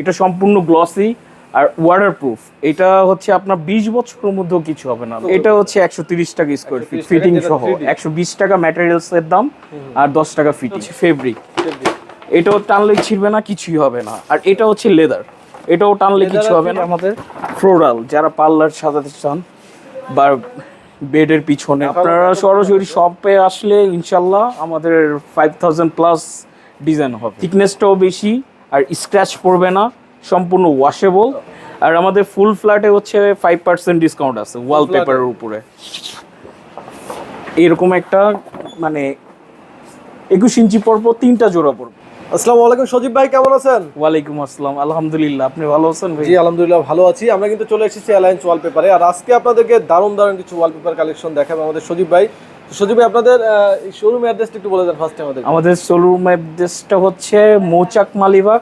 এটা সম্পূর্ণ গ্লসি আর ওয়াটারপ্রুফ এটা হচ্ছে আপনার বিশ বছরের মধ্যেও কিছু হবে না। এটা হচ্ছে একশো তিরিশ টাকা স্কোয়ার ফিট ফিটিং সহ। একশো বিশ টাকা ম্যাটেরিয়ালস এর দাম আর দশ টাকা ফিটিং ফেব্রিক এটাও টানলে ছিড়বে না কিছুই হবে না। আর এটা হচ্ছে লেদার এটাও টানলে কিছু হবে না। আমাদের? ফ্লোরাল যারা পার্লার সাজাতে চান বা বেডের পিছনে আপনারা সরাসরি শপে আসলে ইনশাল্লাহ আমাদের ফাইভ থাউজেন্ড প্লাস ডিজাইন হবে। থিকনেসটাও বেশি। আর স্ক্র্যাচ পড়বে না সম্পূর্ণ ওয়াশেবল আর আমাদের ফুল ফ্ল্যাটে হচ্ছে ফাইভ পার্সেন্ট ডিসকাউন্ট আছে ওয়ালপেপারের উপরে। এরকম একটা মানে একুশ ইঞ্চি পরপর তিনটা জোড়া পড়বে আসসালামু আলাইকুম সজীব ভাই কেমন আছেন? ওয়ালাইকুম আসসালাম আলহামদুলিল্লাহ। আপনি ভালো আছেন ভাই? জি আলহামদুলিল্লাহ ভালো আছি। আমরা কিন্তু চলে এসেছি অ্যালায়েন্স ওয়ালপেপারে আর আজকে আপনাদেরকে দারুণ দারুণ কিছু ওয়ালপেপার কালেকশন দেখাবো আমাদের সজীব ভাই। সজীব আপনাদের শোরুম অ্যাড্রেসটা একটু বলে দেন ফার্স্টে আমাদের আমাদের শোরুম অ্যাড্রেসটা হচ্ছে মৌচাক মালিবাগ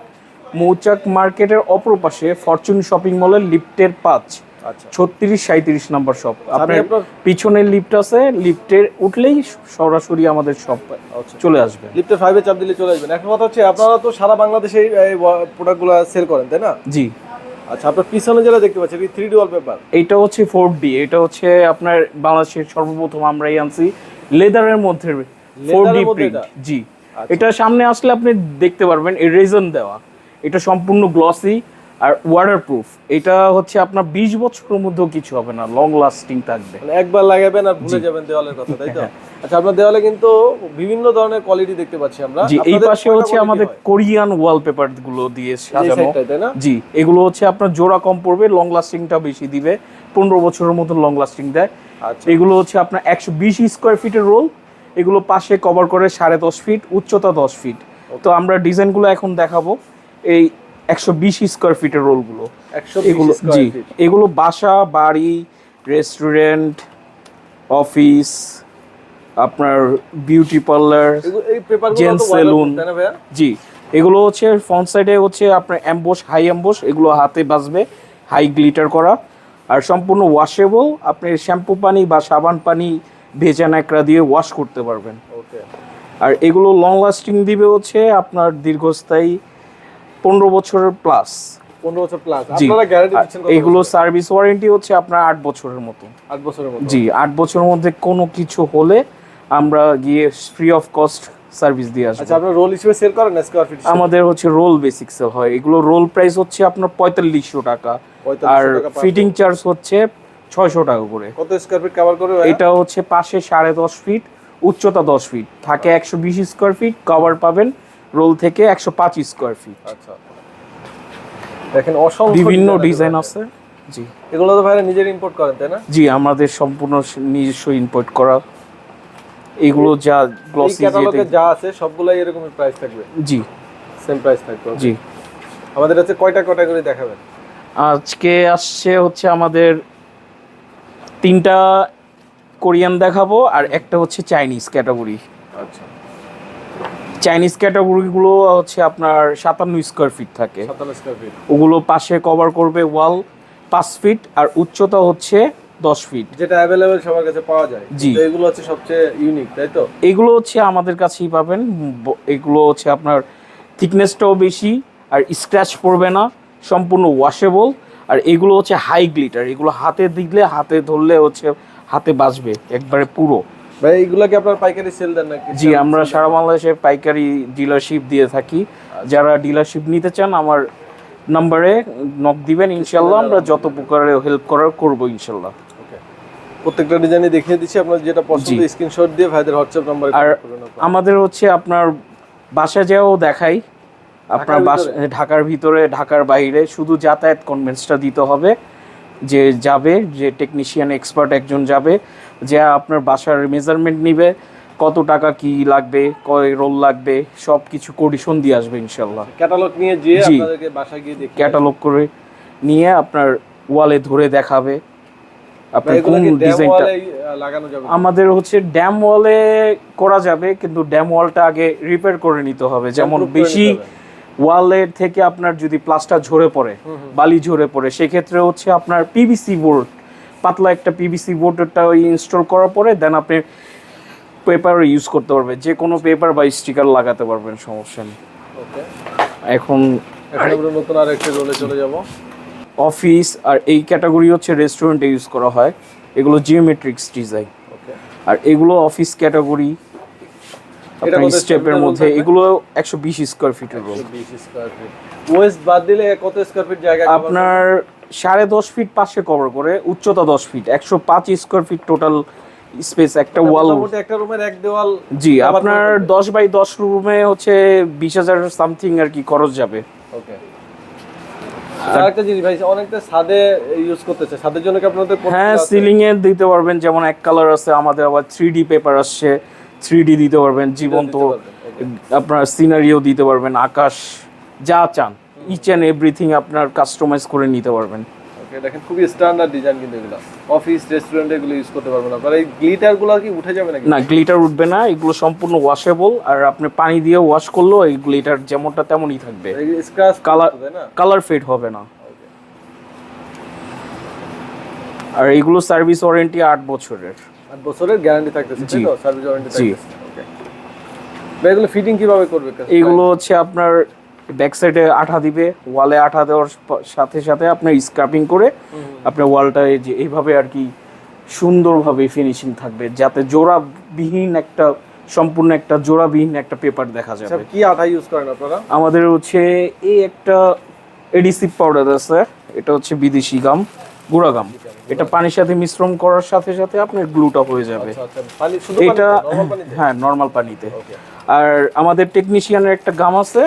মৌচাক মার্কেটের অপর পাশে ফরচুন শপিং মলের লিফটের পাঁচ। আচ্ছা। ছত্রিশ সাঁত্রিশ নাম্বার শপ আপনার পিছনের লিফট আছে লিফটের উঠলেই সরাসরি আমাদের শপ আচ্ছা। চলে আসবে। লিফটে ফাইভে চাপ দিলে চলে আসবেন এখন কথা হচ্ছে আপনারা তো সারা বাংলাদেশে এই প্রোডাক্টগুলো সেল করেন তাই না? জি। আচ্ছা আপনার পিছনে যেটা দেখতে পাচ্ছেন থ্রি ডি ওয়ালপেপার এটা হচ্ছে ফোর ডি এটা হচ্ছে আপনার বাংলাদেশের সর্বপ্রথম আমরাই আনছি। লেদারের মধ্যে ফোর ডি প্রিন্ট জি। আচ্ছা। এটা সামনে আসলে আপনি দেখতে পারবেন এই রেজন দেওয়া। এটা সম্পূর্ণ গ্লসি আর ওয়াটারপ্রুফ এটা হচ্ছে আপনার বিশ বছরের মধ্যেও কিছু হবে না লং লাস্টিং থাকবে। মানে একবার লাগাবেন আর ভুলে যাবেন দেওয়ালের কথা তাই তো? আচ্ছা আপনার দেওয়ালে কিন্তু বিভিন্ন ধরনের কোয়ালিটি দেখতে পাচ্ছি আমরা। জি এই পাশে হচ্ছে আমাদের? কোরিয়ান ওয়ালপেপারগুলো দিয়ে সাজানো। জি এগুলো হচ্ছে আপনার জোড়া কম পড়বে লং লাস্টিংটা বেশি দিবে পনেরো বছরের মতো লং লাস্টিং দেয়। আচ্ছা। এগুলো হচ্ছে আপনার একশো বিশ স্কোয়ার ফিটের রোল এগুলো পাশে কভার করে সাড়ে দশ ফিট উচ্চতা দশ ফিট তো আমরা ডিজাইনগুলো এখন দেখাবো। এই একশো বিশ স্কোয়ার ফিটের রোলগুলো এগুলো জি এগুলো বাসা বাড়ি রেস্টুরেন্ট অফিস আপনার বিউটি পার্লার এই পেপার Gents saloon। তাই না ভাইয়া? জি এগুলো হচ্ছে ফ্রন্ট সাইডে হচ্ছে আপনার অ্যাম্বোস হাই অ্যাম্বোস এগুলো হাতে বাজবে হাই গ্লিটার করা। আর সম্পূর্ণ ওয়াশেবল আপনি শ্যাম্পু পানি বা সাবান পানি ভেজা ন্যাকড়া দিয়ে ওয়াশ করতে পারবেন। ওকে আর এগুলো লং লাস্টিং দিবে হচ্ছে আপনার দীর্ঘস্থায়ী পনেরো বছরের প্লাস পনেরো বছর প্লাস আপনারা গ্যারান্টি দিচ্ছেন এগুলো সার্ভিস ওয়ারেন্টি হচ্ছে আপনার আট বছরের মতো? আট বছরের মতো। জি আট বছরের মধ্যে কোনো কিছু হলে আমরা গিয়ে ফ্রি অফ কস্ট সার্ভিস দিয়ে আসব। আচ্ছা আপনার রোল হিসেবে সেল করেন স্কোয়ার ফিট আমাদের হচ্ছে রোল বেসিক সেল হয়। এগুলো রোল প্রাইস হচ্ছে আপনার পঁয়তাল্লিশশো টাকা। আর 4500 টাকা per ফিটিং চার্জ হচ্ছে ছয়শো টাকা করে। কত স্কোয়ার ফিট কভার করে এটা হচ্ছে পাশে সাড়ে দশ ফিট উচ্চতা দশ ফিট থাকে একশো বিশ স্কোয়ার ফিট কভার পাবেন রোল থেকে একশো পাঁচ স্কোয়ার ফিট। আচ্ছা। দেখেন অসংখ্য বিভিন্ন ডিজাইন আছে। আছে। জি। এগুলো তো ভাইরা নিজের ইম্পোর্ট করেন তাই না? জি আমাদের সম্পূর্ণ নিজস্ব ইম্পোর্ট করা। এগুলো যা গ্লসি ক্যাটালগে যা আছে সবগুলাই এরকমই প্রাইস থাকবে? জি। সেম প্রাইস থাকবে জি। আমাদের হচ্ছে কয়টা ক্যাটাগরি দেখাবেন? আজকে আসছে হচ্ছে আমাদের তিনটা কোরিয়ান দেখাবো আর একটা হচ্ছে চাইনিজ ক্যাটাগরি আচ্ছা। চাইনিজ ক্যাটাগরিগুলো হচ্ছে আপনার সাতান্ন স্কোয়ার ফিট থাকে। ফিট ওগুলো পাশে কভার করবে ওয়াল পাঁচ ফিট আর উচ্চতা হচ্ছে দশ ফিট যেটা অ্যাভেলেবেল সবার কাছে পাওয়া যায়। জি। এগুলো হচ্ছে সবচেয়ে ইউনিক তাই তো? এগুলো হচ্ছে আমাদের কাছেই পাবেন। এগুলো হচ্ছে আপনার থিকনেসটাও বেশি আর স্ক্র্যাচ পড়বে না সম্পূর্ণ ওয়াশেবল আর এগুলো হচ্ছে হাই গ্লিটার এগুলো হাতে দিলে হাতে ধরলে হচ্ছে হাতে বাজবে একবারে পুরো। ভাই এইগুলা কি আপনার পাইকারি সেল দেন নাকি? জি আমরা সারা বাংলাদেশে পাইকারি ডিলারশিপ দিয়ে থাকি। যারা ডিলারশিপ নিতে চান আমার নাম্বারে নক দিবেন ইনশাল্লাহ আমরা যত প্রকারে হেল্প করার করব ইনশাল্লাহ প্রত্যেকটা ডিজাইনে দেখিয়ে দিচ্ছি আপনার যেটা পছন্দ স্ক্রিনশট দিয়ে ভাইদের হোয়াটসঅ্যাপ নাম্বারে আর আমাদের হচ্ছে আপনার বাসা যাও দেখাই। আপনার ঢাকার ঢাকার ভিতরে ঢাকার বাইরে। শুধু যাতায়াত কনভেন্সটা দিতে হবে। যে যাবে যে টেকনিশিয়ান এক্সপার্ট একজন যাবে যে আপনার বাসার মেজারমেন্ট নিবে কত টাকা কি লাগবে কয় রোল লাগবে সব কিছু কন্ডিশন দিয়ে আসবে ইনশাল্লাহ ক্যাটালগ নিয়ে জি। আপনাদেরকে বাসায় গিয়ে দেখি ক্যাটালগ করে নিয়ে আপনার ওয়ালে ধরে দেখাবে। আপনার কোন ডিজাইনটা লাগানো যাবে? আমাদের হচ্ছে ড্যাম ওয়ালে করা যাবে কিন্তু ড্যাম ওয়ালটা আগে রিপেয়ার করে নিতে হবে। যেমন বেশি ওয়ালের থেকে আপনার যদি প্লাস্টার ঝরে পড়ে বালি ঝরে পড়ে সেক্ষেত্রে হচ্ছে আপনার পিভিসি বোর্ড পাতলা একটা পিভিসি বোর্ডটা ওই ইনস্টল করার পরে দেন আপনি পেপার ইউজ করতে পারবেন। যে কোনো পেপার বা স্টিকার লাগাতে পারবেন সমস্যা নেই। এখন নতুন আর একটা রোলে চলে যাব। অফিস আর এই ক্যাটাগরি হচ্ছে রেস্টুরেন্টে ইউজ করা হয়। এগুলো জিওমেট্রিক্স ডিজাইন ওকে আর এগুলো অফিস ক্যাটাগরি স্টেপের মধ্যে এগুলো একশো বিশ স্কোয়ার ফিটের রোল বিশ স্কোয়ার ফিট ওয়েস্ট বাদ দিলে কত স্কোয়ার ফিট জায়গা আপনার সাড়ে দশ ফিট পাশে কভার করে উচ্চতা দশ ফিট একশো পাঁচ স্কোয়ার ফিট টোটাল স্পেস একটা ওয়াল একটা রুমের এক দেওয়াল। জি আপনার দশ বাই দশ রুমে হচ্ছে বিশ হাজার সামথিং আর কি খরচ যাবে। ওকে আরেকটা জিনিস ভাই অনেকটা ছাদে ইউজ করতেছে। ছাদের জন্য কি আপনাদের হ্যাঁ আছে? সিলিং এ দিতে পারবেন যেমন এক কালার আছে আমাদের আবার থ্রি ডি পেপার আসছে থ্রি ডি দিতে পারবেন জীবন্ত. আপনার সিনারিও দিতে পারবেন আকাশ যা চান। ইচ অ্যান্ড এভরিথিং আপনার কাস্টমাইজ করে নিতে পারবেন। দেখেন খুবই স্ট্যান্ডার্ড ডিজাইন কিন্তু এগুলো। অফিস রেস্টুরেন্টে এগুলো ইউজ করতে পারবেন আপনারা এই গ্লিটারগুলো কি উঠে যাবে নাকি? না গ্লিটার উঠবে না এগুলো সম্পূর্ণ ওয়াশেবল আর আপনি পানি দিয়ে ওয়াশ করলেও এই গ্লিটার যেমনটা তেমনই থাকবে। স্ক্র্যাচ কালার কালার ফেড হবে না? আর এগুলো সার্ভিস ওয়ারেন্টি আট বছরের। আট বছরের গ্যারান্টি থাকতেছে তাই তো? সার্ভিস ওয়ারেন্টি থাকতেছে। ওকে এগুলো ফিটিং কীভাবে করবে এইগুলো হচ্ছে আপনার ব্যাক সাইডে আঠা দিবে ওয়ালে আঠা দেওয়ার সাথে সাথে আপনার স্ক্রাপিং করে আপনার ওয়ালটা এই যে এইভাবে আর কি সুন্দরভাবে ফিনিশিং থাকবে যাতে জোড়াবিহীন একটা সম্পূর্ণ একটা জোড়াবিহীন একটা পেপার দেখা যাবে। কি আঠা ইউজ করেন আপনারা? আমাদের হচ্ছে এই একটা এডিসিভ পাউডার আছে এটা হচ্ছে বিদেশি গাম গুঁড়া গাম এটা পানির সাথে মিশ্রণ করার সাথে সাথে আপনার গ্লুটা হয়ে যাবে। আচ্ছা আচ্ছা এটা হ্যাঁ নর্মাল পানিতে। আর আমাদের টেকনিশিয়ানের একটা গাম আছে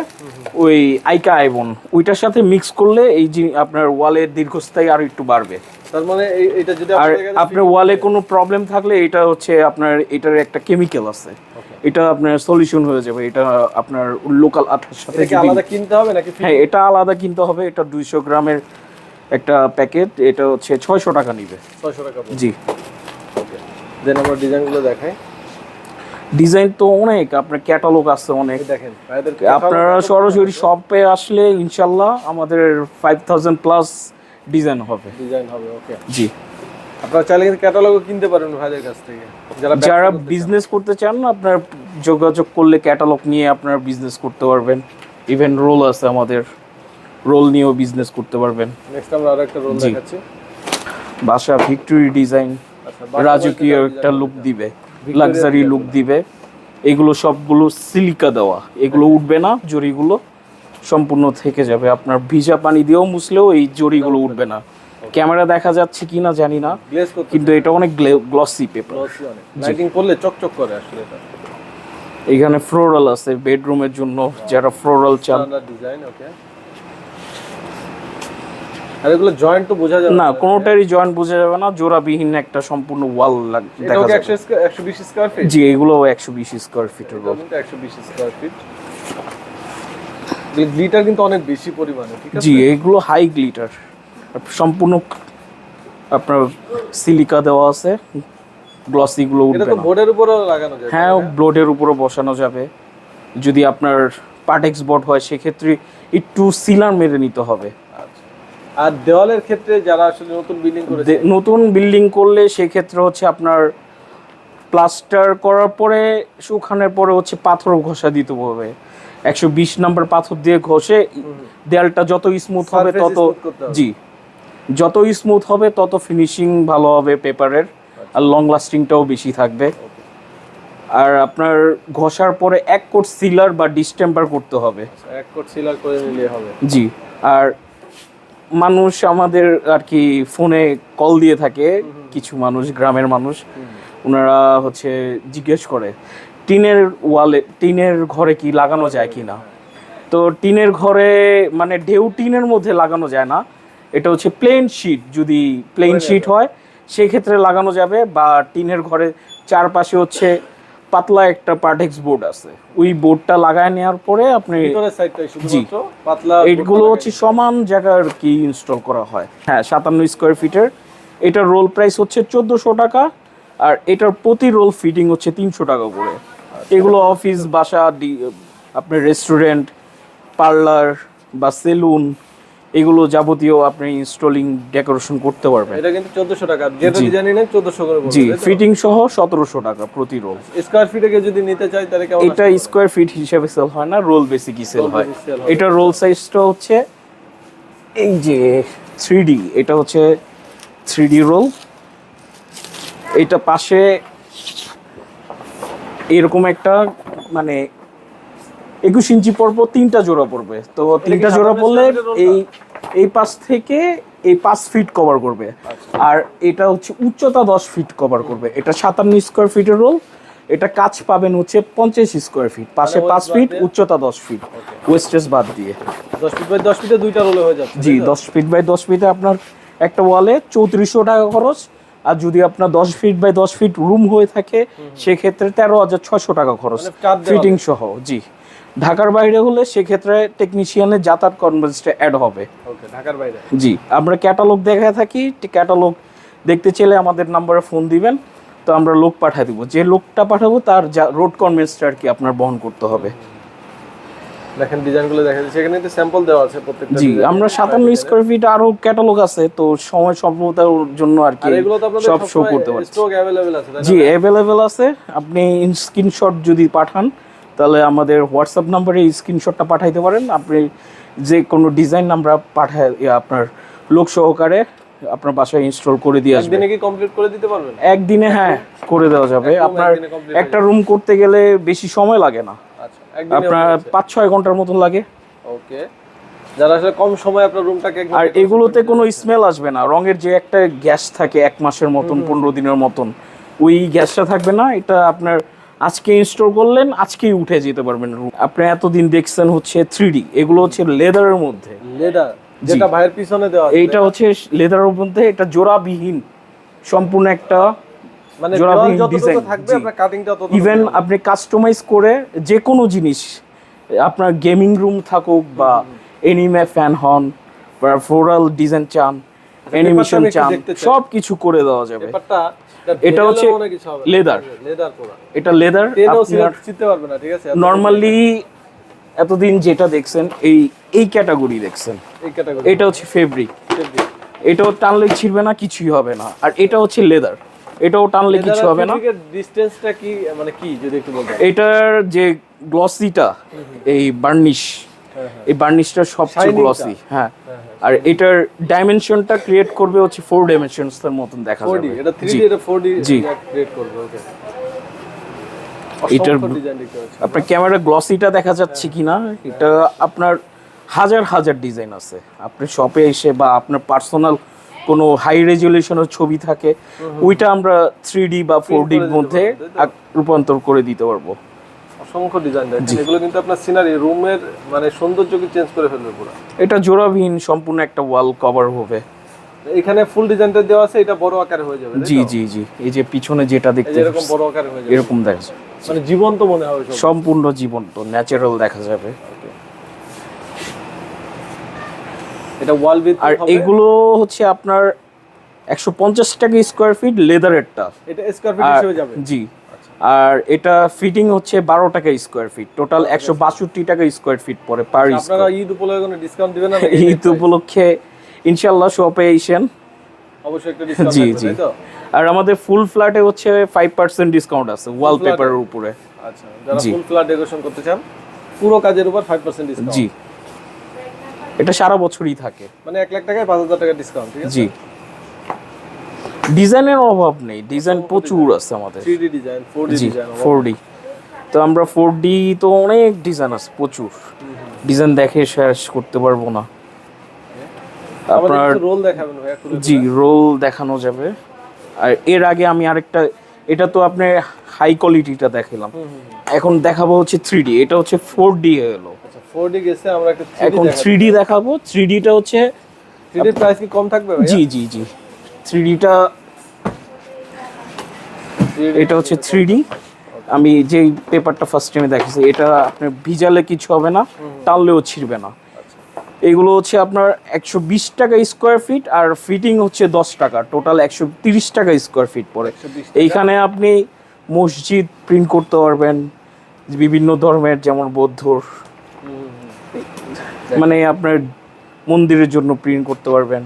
ওই আইকা আইবন ওইটার সাথে মিক্স করলে এই যে আপনার ওয়ালের দীর্ঘস্থায়ী আরও একটু বাড়বে। তার মানে এটা যদি আর আপনার ওয়ালে কোনো প্রবলেম থাকলে এটা হচ্ছে আপনার এটার একটা কেমিক্যাল আছে। এটা আপনার সলিউশন হয়ে যাবে। এটা আপনার লোকাল আঠার সাথে আলাদা কিনতে হবে নাকি হ্যাঁ এটা আলাদা কিনতে হবে। এটা দুইশো গ্রামের একটা প্যাকেট এটা হচ্ছে ছয়শো টাকা নিবে। ছয়শো টাকা জি। দেন আমরা ডিজাইনগুলো দেখাই। ডিজাইন তো অনেক আপনার ক্যাটালগ আছে অনেক। দেখেন আপনারা সরাসরি শপে আসলে ইনশাল্লাহ আমাদের ফাইভ থাউজেন্ড প্লাস ডিজাইন হবে। ডিজাইন হবে ওকে জি। আপনারা চাইলে কিন্তু ক্যাটালগও কিনতে পারেন ভাইদের কাছ থেকে। যারা। বিজনেস করতে চান। আপনার যোগাযোগ করলে ক্যাটালগ নিয়ে আপনার বিজনেস করতে পারবেন। ইভেন রোল আছে আমাদের রোল নিয়েও বিজনেস করতে পারবেন। নেক্সট আমরা আরেকটা রোল। দেখাচ্ছি। বাসা ভিক্টোরি ডিজাইন রাজকীয় একটা লুক দিবে। লাক্সারি লুক দিবে। এগুলো সবগুলো সিলিকা দেওয়া। এগুলো উঠবে না জরিগুলো সম্পূর্ণ থেকে যাবে। আপনার ভিজা পানি দিয়েও মুছলেও এই জরিগুলো উঠবে না। ক্যামেরা দেখা যাচ্ছে কিনা জানি না কিন্তু এটা অনেক গ্লসি পেপার লাইটিং করলে চকচক করে আসলে এটা। এখানে ফ্লোরাল আছে বেডরুমের জন্য যারা ফ্লোরাল চান। ডিজাইন ওকে আর এগুলো জয়েন্ট তো বোঝা যাবে না কোনোটারই জয়েন্ট বোঝা যাবে না জোড়াবিহীন একটা সম্পূর্ণ ওয়াল দেখা যাবে। একশো একশো বিশ স্কোয়ার ফিট জি এগুলো একশো বিশ স্কোয়ার ফিটের রোল একশো বিশ ফিট গ্লিটার কিন্তু অনেক বেশি পরিমাণে ঠিক আছে? জি এগুলো হাই গ্লিটার সম্পূর্ণ আপনার সিলিকা দেওয়া আছে গ্লসিগুলো এটা উঠবে তো বোর্ডের উপরও লাগানো যায় হ্যাঁ ব্লোডের উপরও বসানো যাবে। যদি আপনার পার্টেক্স বোর্ড হয় সেক্ষেত্রে একটু সিলার মেরে নিতে হবে। আর দেওয়ালের ক্ষেত্রে যারা আসলে নতুন বিল্ডিং করেছে? নতুন বিল্ডিং করলে সেক্ষেত্রে হচ্ছে আপনার প্লাস্টার করার পরে শুকানোর পরে হচ্ছে পাথর ঘষা দিতে হবে। একশো বিশ নাম্বার পাথর দিয়ে ঘষে দেয়ালটা যত স্মুথ হবে তত। জি। যত স্মুথ হবে তত ফিনিশিং ভালো হবে পেপারের আর লং লাস্টিংটাও বেশি থাকবে। আর আপনার ঘষার পরে এক কোট সিলার বা ডিস্টেম্পার করতে হবে। এক কোট সিলার করে নিলে হবে। জি। আর মানুষ আমাদের আর কি ফোনে কল দিয়ে থাকে কিছু মানুষ গ্রামের মানুষ। ওনারা হচ্ছে জিজ্ঞেস করে টিনের ওয়ালে টিনের ঘরে কি লাগানো যায় কি না? তো টিনের ঘরে মানে ঢেউ টিনের মধ্যে লাগানো যায় না। এটা হচ্ছে প্লেন শিট যদি প্লেন শিট হয় সেক্ষেত্রে লাগানো যাবে। বা টিনের ঘরে চারপাশে হচ্ছে পাতলা একটা পার্টেক্স বোর্ড আছে। ওই বোর্ডটা লাগায় নেওয়ার পরে আপনি শুধুমাত্র পাতলা এইগুলো হচ্ছে সমান জায়গার কি ইনস্টল করা হয়। হ্যাঁ সাতান্ন স্কোয়ার ফিটের এটার রোল প্রাইস হচ্ছে চোদ্দোশো টাকা আর এটার প্রতি রোল ফিটিং হচ্ছে তিনশো টাকা করে। এগুলো অফিস বাসা আপনার রেস্টুরেন্ট পার্লার বা সেলুন এগুলো যাবতীয় আপনি ইনস্টলিং ডেকোরেশন করতে পারবেন। এটা কিন্তু চোদ্দশো টাকা। যেটা। ডিজাইন নেন চোদ্দশো করে জি ফিটিং সহ সতেরোশো টাকা প্রতি রোল স্কোয়ার ফিটে কেউ যদি নিতে চাই তাহলে কেমন এটা স্কোয়ার ফিট হিসেবে সেল হয় না রোল বেসিকই সেল হয়। এটা রোল সাইজটা হচ্ছে এই যে থ্রি এটা হচ্ছে থ্রি রোল এটা পাশে এরকম একটা মানে একুশ ইঞ্চি পর পর তিনটা জোড়া পড়বে। তো তিনটা জোড়া পড়লে এই এই পাশ থেকে এই পাঁচ ফিট কভার করবে। আর এটা হচ্ছে উচ্চতা দশ ফিট কভার করবে। এটা সাতান্ন স্কোয়ার ফিটের রোল এটা কাজ পাবেন হচ্ছে পঞ্চাশ স্কোয়ার ফিট পাশে পাঁচ ফিট উচ্চতা দশ ফিট ওয়েস্টেজ বাদ দিয়ে। দশ ফিট বাই দশ ফিটে দুইটা রোলে হয়ে যাচ্ছে জি দশ ফিট বাই দশ ফিটে আপনার একটা ওয়ালে চৌত্রিশশো টাকা খরচ। আর যদি আপনার দশ ফিট বাই দশ ফিট রুম হয়ে থাকে সেক্ষেত্রে তেরো হাজার ছশো টাকা খরচ। ফিটিং সহ জি। ঢাকার বাইরে হলে সেক্ষেত্রে টেকনিশিয়ানের যাতায়াত কনভেন্সটা অ্যাড হবে। ওকে ঢাকার বাইরে। জি আমরা ক্যাটালগ দেখা থাকি ক্যাটালগ দেখতে চাইলে আমাদের নাম্বারে ফোন দিবেন তো আমরা লোক পাঠিয়ে দিব। যে লোকটা পাঠাবো তার যা রোড কনভেন্সটা আর কি আপনার বহন করতে হবে। দেখেন ডিজাইনগুলো দেখা যাচ্ছে। এখানে কিন্তু স্যাম্পল দেওয়া আছে প্রত্যেকটা জি আমরা সাতান্ন স্কোয়ার ফিট আরও ক্যাটালগ আছে তো সময় স্বল্পতার জন্য আর কি এগুলো তো আপনাদের সব শো করতে পারছি। স্টক অ্যাভেলেবেল আছে জি অ্যাভেলেবেল আছে। আপনি স্ক্রিনশট যদি পাঠান তাহলে আমাদের হোয়াটসঅ্যাপ নাম্বারে এই স্ক্রিনশটটা পাঠাইতে পারেন। আপনি যে কোনো ডিজাইন আমরা পাঠায় আপনার লোক সহকারে আপনার বাসায় ইনস্টল করে দিয়ে আসবে। একদিনে কি কমপ্লিট করে দিতে পারবেন? একদিনে হ্যাঁ করে দেওয়া যাবে। আপনার একটা রুম করতে গেলে বেশি সময় লাগে না। আচ্ছা একদিনে আপনার পাঁচ ছয় ঘণ্টার মতন লাগে। ওকে। যারা আসলে কম সময় আপনার রুমটাকে আর এগুলোতে কোনো স্মেল আসবে না। রঙের যে একটা গ্যাস থাকে এক মাসের মতন পনেরো দিনের মতন ওই গ্যাসটা থাকবে না। এটা আপনার আজকে ইনস্টল করলেন আজকেই উঠে যেতে পারবেন। আপনি এতদিন দেখছেন হচ্ছে থ্রি এগুলো হচ্ছে লেদারের মধ্যে। লেদার যেটা ভাইয়ের পিছনে দেওয়া এইটা হচ্ছে লেদারের মধ্যে এটা জোড়াবিহীন সম্পূর্ণ একটা মানে থাকবে আপনার কাটিংটা তত ইভেন আপনি কাস্টমাইজ করে যে কোনো জিনিস আপনার গেমিং রুম থাকুক বা এনিমে ফ্যান হন বা ফ্লোরাল ডিজাইন চান অ্যানিমেশন চান দেখতে সব কিছু করে দেওয়া যাবে। এটা হচ্ছে। লেদার। করা এটা লেদার চিনতে পারবে না ঠিক আছে? নর্মালি এতদিন যেটা দেখছেন এই এই ক্যাটাগরি দেখছেন। এই ক্যাটাগরি এটা হচ্ছে ফেব্রিক এটাও টানলে ছিড়বে না কিছুই হবে না। আর এটা হচ্ছে লেদার। এটাও টানলে কিছু হবে না। ডিসটেন্সটা কি মানে কি যদি একটু বলতেন? এটার যে গ্লসিটা এই বার্নিশ এই বার্নিশটা সবচেয়ে গ্লসি হ্যাঁ। আর এটার ডাইমেনশনটা ক্রিয়েট করবে হচ্ছে ফোর ডাইমেনশনস এর মতন দেখা 4D যাবে এটা 3D জি। এটা 4D জি। ক্রিয়েট করবে ওকে এটার আপনার ক্যামেরা গ্লসিটা দেখা যাচ্ছে কিনা এটা আপনার হাজার হাজার ডিজাইন আছে। আপনি শপে এসে বা আপনার পার্সোনাল কোনো হাই রেজুলেশনের ছবি থাকে ওইটা আমরা থ্রি ডি বা ফোর ডির মধ্যে রূপান্তর করে দিতে পারব। অসংখ্য ডিজাইন দেখেন। এগুলো কিন্তু আপনার সিনারি রুমের মানে সৌন্দর্যকে চেঞ্জ করে ফেলবে পুরো। এটা জোড়াবিহীন সম্পূর্ণ একটা ওয়াল কভার হবে। এখানে ফুল ডিজাইনটা দেওয়া আছে এটা বড় আকারে হয়ে যাবে জি জি জি। এই যে পিছনে যেটা দেখতে এরকম বড় আকারে হয়ে যাবে। এরকম দেখা মানে জীবন্ত মনে হবে সম্পূর্ণ জীবন্ত ন্যাচারাল দেখা যাবে। এটা ওয়াল ভিত আর এগুলো হচ্ছে আপনার একশো পঞ্চাশ টাকা স্কোয়ার ফিট লেদারেরটা এটা স্কয়ার ফিট হিসেবে যাবে। জি। আর এটা ফিটিং হচ্ছে বারো টাকা স্কোয়ার ফিট টোটাল একশো বাষট্টি টাকা স্কোয়ার ফিট পরে পার ঈদ উপলক্ষে কোনো ডিসকাউন্ট দিবেন না ঈদ উপলক্ষে ইনশাল্লাহ শপে এসেন অবশ্যই একটা ডিসকাউন্ট জি, জি। আর আমাদের ফুল ফ্ল্যাটে হচ্ছে ফাইভ পার্সেন্ট ডিসকাউন্ট আছে ওয়ালপেপারের উপরে। আচ্ছা যারা। ফুল ফ্ল্যাট ডেকোরেশন করতে চান পুরো কাজের উপর 5% ডিসকাউন্ট জি। এটা সারা বছরই থাকে। মানে 1 লাখ টাকায় 5000 টাকা ডিসকাউন্ট ঠিক আছে? জি। ডিজাইনের অভাব নেই ডিজাইন প্রচুর আছে আমাদের। 3D ডিজাইন 4D জি ডিজাইন ফোর ডি তো আমরা ফোর ডি তো অনেক ডিজাইন আছে প্রচুর। ডিজাইন দেখে শেষ করতে পারব না। আপনার আপনার রোল দেখাবেন ভাই জি রোল দেখানো যাবে। আর এর আগে আমি আরেকটা এটা তো আপনি হাই কোয়ালিটিটা দেখালাম। এখন দেখাবো হচ্ছে থ্রি ডি এটা হচ্ছে ফোর ডি এলো আচ্ছা 4D গেছে আমরা একটা এখন থ্রি ডি দেখাবো। থ্রি ডিটা হচ্ছে 3D প্রাইস কি কম থাকবে ভাই জি জি জি। থ্রি ডিটা এটা হচ্ছে থ্রি ডি আমি যেই পেপারটা ফার্স্ট টাইমে দেখেছি এটা আপনার ভিজালে কিছু হবে না টানলেও ছিঁড়বে না। এগুলো হচ্ছে আপনার একশো বিশ টাকা স্কোয়ার ফিট আর ফিটিং হচ্ছে দশ টাকা। টোটাল একশো তিরিশ টাকা স্কোয়ার ফিট পড়ে। এইখানে আপনি মসজিদ প্রিন্ট করতে পারবেন বিভিন্ন ধর্মের যেমন বৌদ্ধর। মানে আপনার মন্দিরের জন্য প্রিন্ট করতে পারবেন।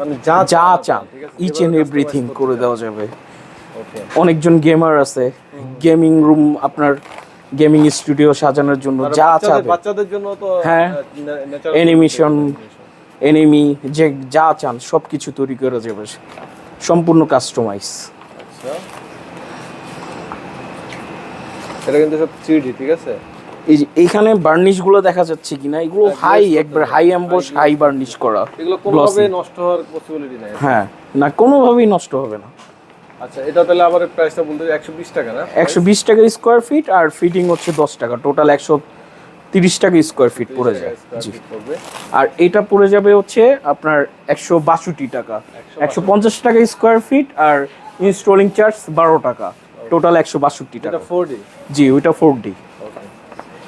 মানে যা যা চান? ইচ এন্ড এভরিথিং করে দেওয়া যাবে। অনেকজন গেমার আছে। গেমিং রুম আপনার গেমিং স্টুডিও সাজানোর জন্য যা বাচ্চাদের- চাবে। বাচ্চাদের জন্য তো হ্যাঁ। আহ, না- natural Animation, এনিমি যে যা চান সব কিছু তৈরি করে যাবে। সম্পূর্ণ কাস্টমাইজ আচ্ছা। এটা কিন্তু সব 3D ঠিক আছে? এই যে এইখানে বার্নিশগুলো দেখা যাচ্ছে কিনা এগুলো হাই একবার হাই এম্বস হাই বার্নিশ করা এগুলো কোনোভাবে নষ্ট হওয়ার পসিবিলিটি নাই। হ্যাঁ না কোনোভাবেই নষ্ট হবে না। আচ্ছা এটা তাহলে আবার প্রাইসটা বলতে একশো বিশ টাকা না? একশো বিশ টাকা স্কোয়ার ফিট আর ফিটিং হচ্ছে দশ টাকা। টোটাল একশো তিরিশ টাকা স্কোয়ার ফিট পড়ে যায়। জি। আর এটা পড়ে যাবে হচ্ছে আপনার একশো বাষট্টি টাকা। একশো পঞ্চাশ টাকা স্কোয়ার ফিট আর ইনস্টলিং চার্জ বারো টাকা। টোটাল একশো বাষট্টি টাকা। এটা ফোর ডি জি ওইটা ফোর ডি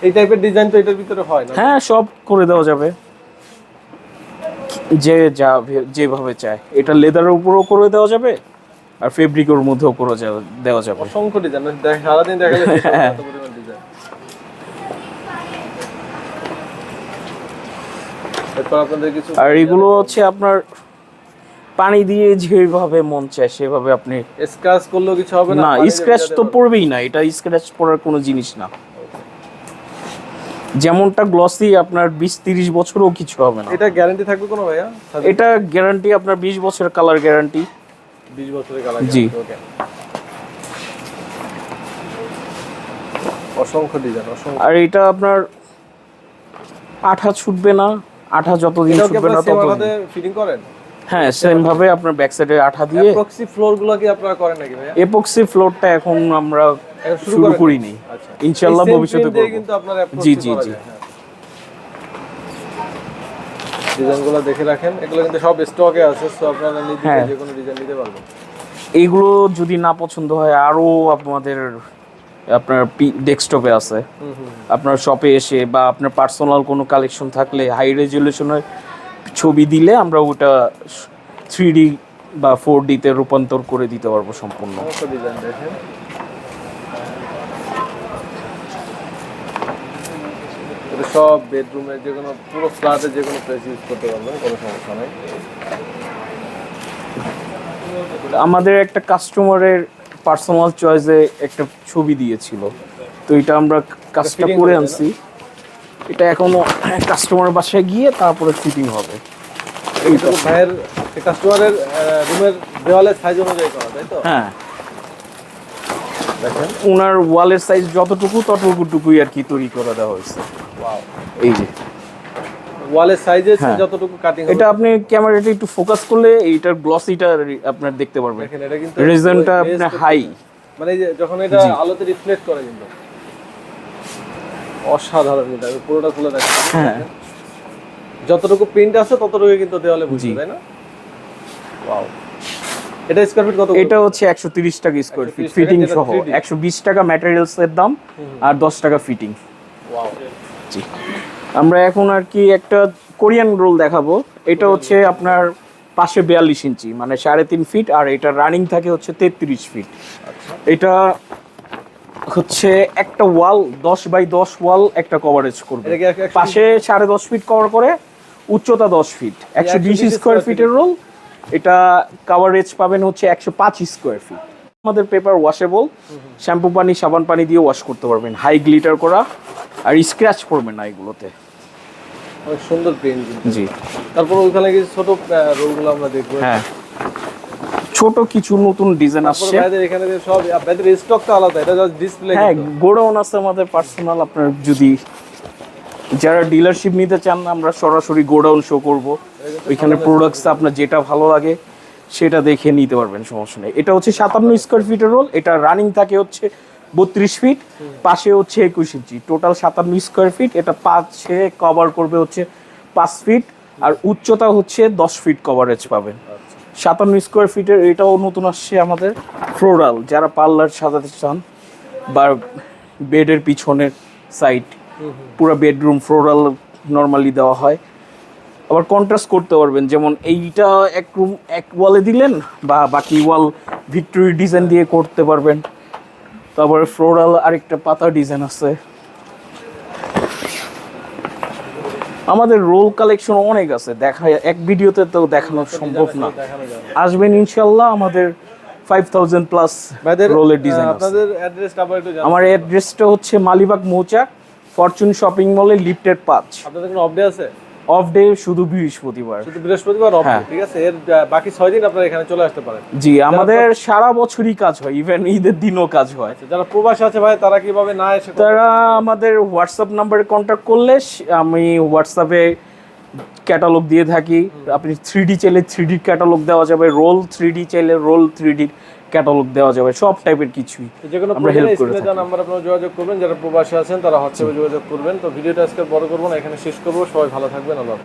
এই টাইপের ডিজাইন তো এটার ভিতরে হয় না। হ্যাঁ সব করে দেওয়া যাবে। যে যা যেভাবে চায়। এটা লেদারের উপরেও করে দেওয়া যাবে আর ফেব্রিকের মধ্যেও করে দেওয়া যাবে অসংখ্য ডিজাইন সারাদিন দেখা যায় হ্যাঁ। আর এগুলো হচ্ছে আপনার পানি দিয়ে যেভাবে মন চায় সেভাবে আপনি স্ক্র্যাচ করলেও কিছু হবে না? না স্ক্র্যাচ তো পড়বেই না। এটা স্ক্র্যাচ পড়ার কোনো জিনিস না। যেমনটা গ্লসি আপনার বিশ তিরিশ বছরও কিছু হবে না। এটা গ্যারান্টি থাকবে কোনো ভাইয়া? এটা গ্যারান্টি আপনার বিশ বছরের কালার গ্যারান্টি বিশ বছরের কালার জি। অসংখ্য ডিজাইন আর এটা আপনার আঠা ছুটবে না আঠা যতদিন ছুটবে না ততদিন। ফিটিং করেন? হ্যাঁ সেম ভাবে আপনার ব্যাক সাইডে আঠা দিয়ে অ্যাপ্রক্সি ফ্লোরগুলো কি আপনারা করেন নাকি ভাইয়া? এপক্সি ফ্লোরটা এখন আমরা শুরু করেন? আচ্ছা। ইনশাআল্লাহ ভবিষ্যতে করব। কিন্তু আপনার জি, জি, জি। ডিজাইনগুলো দেখে রাখেন। এগুলো কিন্তু সব স্টকে আছে সো আপনারা নিজে হ্যাঁ। যে কোনো ডিজাইন নিতে পারবেন। এইগুলো যদি না পছন্দ হয় আরও আমাদের আপনার ডেস্কটপে আছে। আপনার শপে এসে বা আপনার পার্সোনাল কোনো কালেকশন থাকলে হাই রেজুলেশনের ছবি দিলে আমরা ওটা থ্রি ডি বা ফোর ডিতে রূপান্তর করে দিতে পারব সম্পূর্ণ। ডিজাইন দেখেন। এটা সব বেডরুমে যে কোনো পুরো ফ্ল্যাটে যে কোনো প্লেস ইউজ করতে পারবেন কোনো সমস্যা নেই। আমাদের একটা কাস্টমারের পার্সোনাল চয়েসে একটা ছবি দিয়েছিল। তো এটা আমরা কাজটা করে আনছি। এটা এখনও কাস্টমারের বাসায় গিয়ে তারপরে ফিটিং হবে। ভাইয়ের কাস্টমারের রুমের দেওয়ালের সাইজ অনুযায়ী করা তাই তো? হ্যাঁ। দেখেন। ওনার ওয়ালের সাইজ যতটুকু ততটুকুই আর কি তৈরি করে দেওয়া হয়েছে। এই যে। ওয়ালের সাইজে হ্যাঁ। যতটুকু কাটিং এটা আপনি ক্যামেরাটা একটু ফোকাস করলে এইটার গ্লসিটা আপনার দেখতে পারবেন। এটা কিন্তু রেজনটা আপনার হাই মানে যখন এটা আলোতে রিফ্লেক্ট করে কিন্তু। অসাধারণ এটা আমি পুরোটা খুলে হ্যাঁ। যতটুকু প্রিন্ট আছে ততটুকু কিন্তু দেওয়ালে বুঝবে জি। তাই না? ওয়াও এটা স্কয়ার ফিট কত এটা হচ্ছে একশো তিরিশ টাকা স্কোয়ার ফিট ফিটিং সহ। 3D একশো বিশ টাকা ম্যাটেরিয়ালস এর দাম আর দশ টাকা ফিটিং ওয়াও জি আমরা এখন আর কি একটা কোরিয়ান রোল দেখাবো। এটা হচ্ছে আপনার পাশে বিয়াল্লিশ ইঞ্চি মানে সাড়ে তিন ফিট আর এটা রানিং থাকে হচ্ছে তেত্রিশ ফিট এটা হচ্ছে একটা ওয়াল দশ বাই দশ ওয়াল একটা কভারেজ করবে। পাশে সাড়ে দশ ফিট কভার করে উচ্চতা দশ ফিট একশো বিশ স্কোয়ার ফিটের রোল এটা কাভারেজ পাবেন হচ্ছে একশো পাঁচ স্কোয়ার ফিট আমাদের পেপার ওয়াশেবল শ্যাম্পু পানি সাবান পানি দিয়ে ওয়াশ করতে পারবেন। হাই গ্লিটার করা আর স্ক্র্যাচ পড়বে না এগুলোতে। সুন্দর প্রিন্ট জি। তারপর ওইখানে কিছু ছোট রোলগুলো আমরা দেখব। হ্যাঁ। ছোট কিছু নতুন ডিজাইন আসছে। ভাইদের এখানে সব ভাইদের স্টকটা আলাদা এটা জাস্ট ডিসপ্লে হ্যাঁ গোডাউন আছে আমাদের পার্সোনাল আপনার যদি যারা ডিলারশিপ নিতে চান আমরা সরাসরি গোডাউন শো করব। ওইখানে প্রোডাক্টস আপনার যেটা ভালো লাগে সেটা দেখে নিতে পারবেন, সমস্যা নেই। এটা হচ্ছে সাতান্ন স্কোয়ার ফিটের রোল এটা রানিং থাকে হচ্ছে বত্রিশ ফিট পাশে হচ্ছে একুশ ইঞ্চি টোটাল সাতান্ন স্কোয়ার ফিট এটা পাশে কভার করবে হচ্ছে পাঁচ ফিট আর উচ্চতা হচ্ছে দশ ফিট কভারেজ পাবেন। সাতান্ন স্কোয়ার ফিটের এটাও নতুন আসছে আমাদের ফ্লোরাল যারা পার্লার সাজাতে চান বা বেডের পিছনের সাইড পুরো বেডরুম ফ্লোরাল নর্মালি দেওয়া হয়। আবার কন্ট্রাস্ট করতে পারবেন। যেমন এইটা এক রুম এক ওয়ালে দিলেন বা বাকি ওয়াল ভিক্টোরি ডিজাইন দিয়ে করতে পারবেন। তারপরে ফ্লোরাল আরেকটা পাতা ডিজাইন আছে। আমাদের রোল কালেকশন অনেক আছে। দেখা এক ভিডিওতে তো দেখানো সম্ভব না। আসবেন ইনশাল্লাহ আমাদের ফাইভ থাউজেন্ড প্লাস রোলের ডিজাইন আমার অ্যাড্রেসটা হচ্ছে মালিবাগ মৌচাক ফরচুন শপিং মলে লিফটেড পাঁচ। আপনাদের কোনো আছে? অফ ডে শুধু বৃহস্পতিবার। শুধু বৃহস্পতিবার অফ হ্যাঁ। ঠিক আছে? এর বাকি ছয় দিন আপনারা এখানে চলে আসতে পারেন। জি আমাদের সারা বছরই কাজ হয় ইভেন ঈদের দিনও কাজ হয়। যারা প্রবাসী আছে ভাই তারা কীভাবে না এসে তারা আমাদের হোয়াটসঅ্যাপ নাম্বারে কন্ট্যাক্ট করলে আমি হোয়াটসঅ্যাপে ক্যাটালগ দিয়ে থাকি। আপনি থ্রি ডি চাইলে থ্রি ডি ক্যাটালগ দেওয়া যাবে রোল থ্রি ডি চাইলে রোল থ্রি ডি ক্যাটালগ দেওয়া যাবে সব টাইপের কিছুই আমরা হেল্প করে থাকি। যা নাম্বার আপনারা যোগাযোগ করবেন যারা প্রবাসী আছেন তারা হোয়াটসঅ্যাপে যোগাযোগ করবেন তো ভিডিওটা আজকে বড় করব না এখানে শেষ করব সবাই ভালো থাকবেন আল্লাহ।